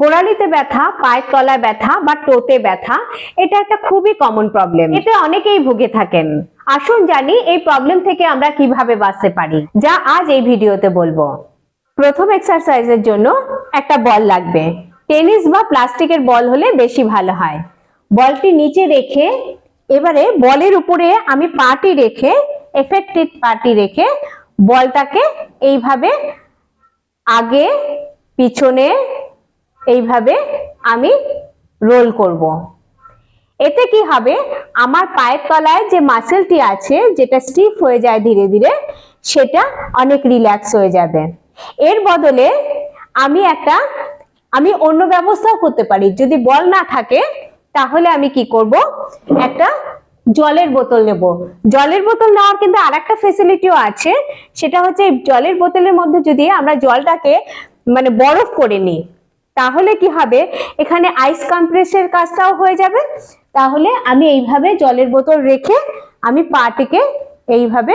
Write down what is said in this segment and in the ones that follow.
গোড়ালিতে ব্যথা, পায়ের তলায় ব্যথা বা টোতে ব্যথা, এটা একটা খুবই কমন প্রবলেম এতে অনেকেই ভুগে থাকেন। আসুন জানি এই প্রবলেম থেকে আমরা কীভাবে বাঁচতে পারি, যা আজ এই ভিডিওতে বলব। প্রথম এক্সারসাইজের জন্য একটা বল লাগবে। টেনিস বা প্লাস্টিকের বল হলে বেশি ভালো হয়। বলটি নিচে রেখে, এবারে বলের উপরে আমি পাটি রেখে এফেক্টেড পাটি রেখে বলটাকে এইভাবে আগে, পিছনে এইভাবে আমি রোল করব। এতে কি হবে? আমার পায়ের তলায় যে মাসেলটি আছে, যেটা স্টিফ হয়ে যায় ধীরে ধীরে, সেটা অনেক রিল্যাক্স হয়ে যাবে। এর বদলে আমি একটা, আমি অন্য ব্যবস্থাও করতে পারি। যদি বল না থাকে, তাহলে আমি কি করব? একটা জলের বোতল নেব। জলের বোতল নেওয়ার কিন্তু আর একটা ফেসিলিটিও আছে। সেটা হচ্ছে জলের বোতলের মধ্যে যদি আমরা জলটাকে মানে বরফ করে নিই তাহলে কি হবে? এখানে আইস কম্প্রেসের কাজটাও হয়ে যাবে। তাহলে আমি এইভাবে জলের বোতল রেখে আমি পাটিকে এইভাবে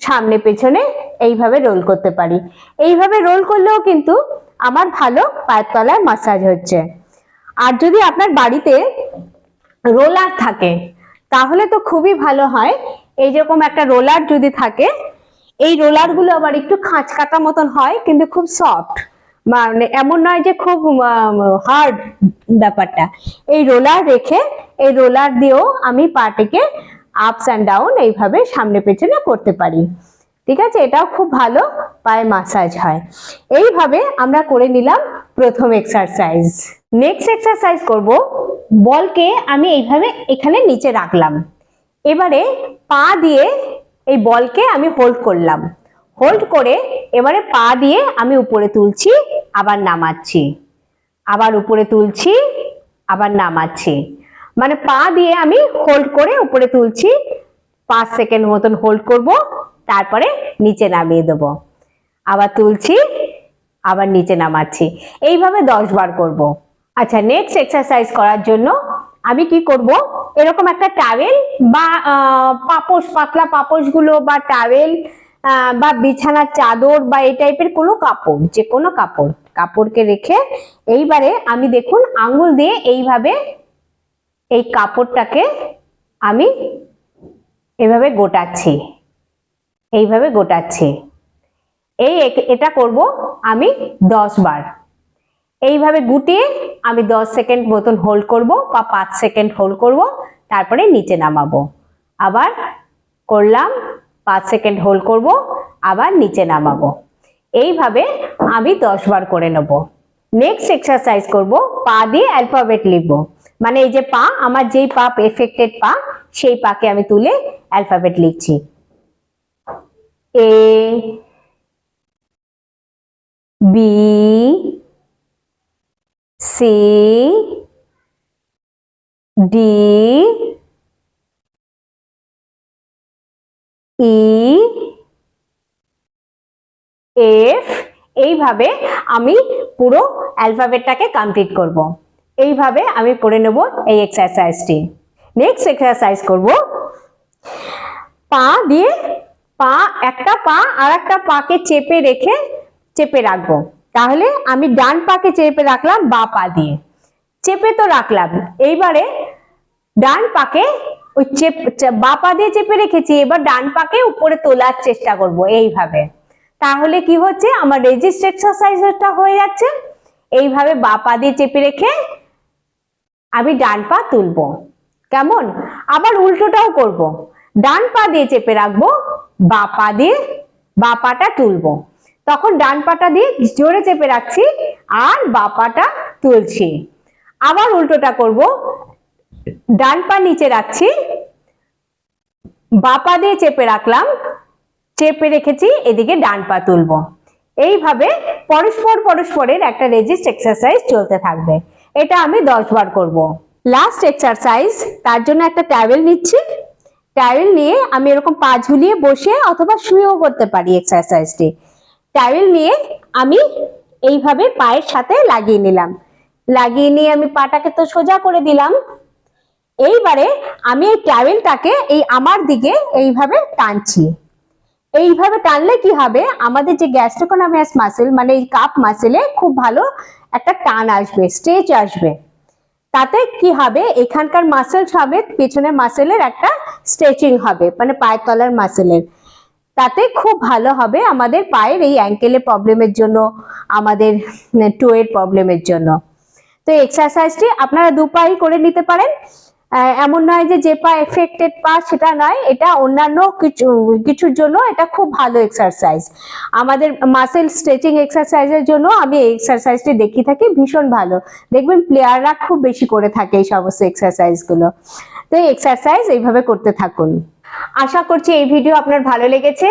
সামনে পেছনে এইভাবে রোল করতে পারি। এইভাবে রোল করলেও কিন্তু আমার ভালো পায়ের তলায় মাসাজ হচ্ছে। আর যদি আপনার বাড়িতে রোলার থাকে, তাহলে তো খুবই ভালো হয়। এই যেরকম একটা রোলার যদি থাকে, এই রোলারগুলো আবার একটু খাঁচ কাটা মতন হয়, কিন্তু খুব সফট মানে এমন নয় যে খুব হার্ড ব্যাপারটা। এই রোলার রেখে, এই রোলার দিয়েও আমি পাটিকে আপস অ্যান্ড ডাউন এইভাবে সামনে পেছনে করতে পারি। ঠিক আছে? এটাও খুব ভালো পায়ে মাসাজ হয়। এইভাবে আমরা করে নিলাম প্রথম এক্সারসাইজ নেক্সট এক্সারসাইজ করব। বলকে আমি এইভাবে এখানে নিচে রাখলাম। এবারে পা দিয়ে এই বলকে আমি হোল্ড করলাম। হোল্ড করে এবারে পা দিয়ে আমি উপরে তুলছি, আবার নামাচ্ছি। আবার উপরে তুলছি, আবার নামাচ্ছি। মানে পা দিয়ে আমি হোল্ড করে উপরে তুলছি, পাঁচ সেকেন্ড মতন হোল্ড করব, তারপরে নিচে নামিয়ে দেব। আবার তুলছি, আবার নিচে নামাচ্ছি। এইভাবে দশ বার করব। আচ্ছা নেক্সট এক্সারসাইজ করার জন্য আমি কি করব? এরকম একটা টাওয়েল বা পাপোশ, পাতলা পাপোশগুলো বা টাওয়েল বা বিছানার চাদর বা এই টাইপের কোনো কাপড় যে কোনো কাপড়, কাপড়কে রেখে এইবারে আমি দেখুন আঙুল দিয়ে এইভাবে এই কাপড়টাকে আমি এভাবে গোটাচ্ছি, এইভাবে গোটাচ্ছি। এই এটা করব আমি দশ বার। এইভাবে গুটিয়ে আমি দশ সেকেন্ড মতন হোল্ড করব বা পাঁচ সেকেন্ড হোল্ড করব, তারপরে নিচে নামাবো। আবার করলাম পাঁচ সেকেন্ড হোল্ড করব, আবার নিচে নামাবো। এইভাবে আমি দশ বার করে নেব। নেক্সট এক্সারসাইজ করব, পা দিয়ে অ্যালফাবেট লিখব। মানে এই যে পা, আমার যেই পা এফেক্টেড পা, সেই পাকে আমি তুলে অ্যালফাবেট লিখছি। A, B, C, D E F এইভাবে আমি পুরো অ্যালফাবেটটাকে কমপ্লিট করব। এইভাবে আমি করে নেব এই এক্সারসাইজটি নেক্সট এক্সারসাইজ করব। পা দিয়ে পা, একটা পা আর একটা পাকে চেপে রেখে চেপে রাখব। তাহলে আমি ডান পাকে চেপে রাখলাম বা পা দিয়ে। চেপে তো রাখলাম। এইবারে ডান পাকে ওই চেপ বা পা দিয়ে চেপে রেখেছি, এবার ডান পাকে উপরে তোলার চেষ্টা করব, এইভাবে। তাহলে কি হচ্ছে? আমার রেজিস্ট এক্সারসাইজটা হয়ে যাচ্ছে, এইভাবে বা পা দিয়ে চেপে রেখে আমি ডান পা তুলবো, কেমন? আবার উল্টোটাও করব, ডান পা দিয়ে চেপে রাখব বা পা দিয়ে বা পাটা তুলবো। তখন ডান পাটা দিয়ে জোরে চেপে রাখছি, আর বা পাটা তুলছি। আবার উল্টোটা করব ডান পা নিচে রাখছি। বা পা দিয়ে চেপে রাখলাম। চেপে রেখেছি, এদিকে ডান পা তুলবো। এইভাবে পরস্পর পরস্পরের একটা রেজিস্ট এক্সারসাইজ চলতে থাকবে। এটা আমি দশ বার করব। লাস্ট এক্সারসাইজ তার জন্য একটা ট্যাবেল নিচ্ছি। ট্যাবেল নিয়ে আমি এরকম পা ঝুলিয়ে বসে অথবা শুয়েও করতে পারি এক্সারসাইজটি ট্যাবেল নিয়ে আমি এইভাবে পায়ের সাথে লাগিয়ে নিলাম। লাগিয়ে নিয়ে আমি পাটাকে তো সোজা করে দিলাম। এইবারে আমি এই ট্যাবেলটাকে এই আমার দিকে এইভাবে টানছি। এইভাবে টানলে কি হবে? আমাদের যে গ্যাস্ট্রোকোনামিয়াস মাসেল মানে এই কাপ মাসেলে খুব ভালো একটা টান আসবে স্ট্রেচ আসবে। তাতে কি হবে? এখানকার মাসেল সমেত পেছনের মাসেলের একটা স্ট্রেচিং হবে মানে পায়ের তলার মাসেলের। তাতে খুব ভালো হবে আমাদের পায়ের এই অ্যাঙ্কেলের প্রবলেমের জন্য, আমাদের টোয়ের প্রবলেমের জন্য। তো এক্সারসাইজটি আপনারা দু পাই করে নিতে পারেন। এমন নয় যে যে পা এফেক্টেড পা সেটা নয়, এটা অন্যান্য কিছু, কিছুর জন্য এটা খুব ভালো এক্সারসাইজ আমাদের মাসেল স্ট্রেচিং এক্সারসাইজের জন্য আমি এই এক্সারসাইজটি দেখিয়ে থাকি, ভীষণ ভালো। দেখবেন প্লেয়াররা খুব বেশি করে থাকে এই সমস্ত এক্সারসাইজগুলো তো এই এক্সারসাইজ এইভাবে করতে থাকুন। আশা করছি এই ভিডিও আপনার ভালো লেগেছে।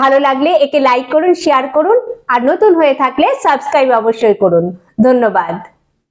ভালো লাগলে একে লাইক করুন শেয়ার করুন, আর নতুন হয়ে থাকলে সাবস্ক্রাইব অবশ্যই করুন। ধন্যবাদ।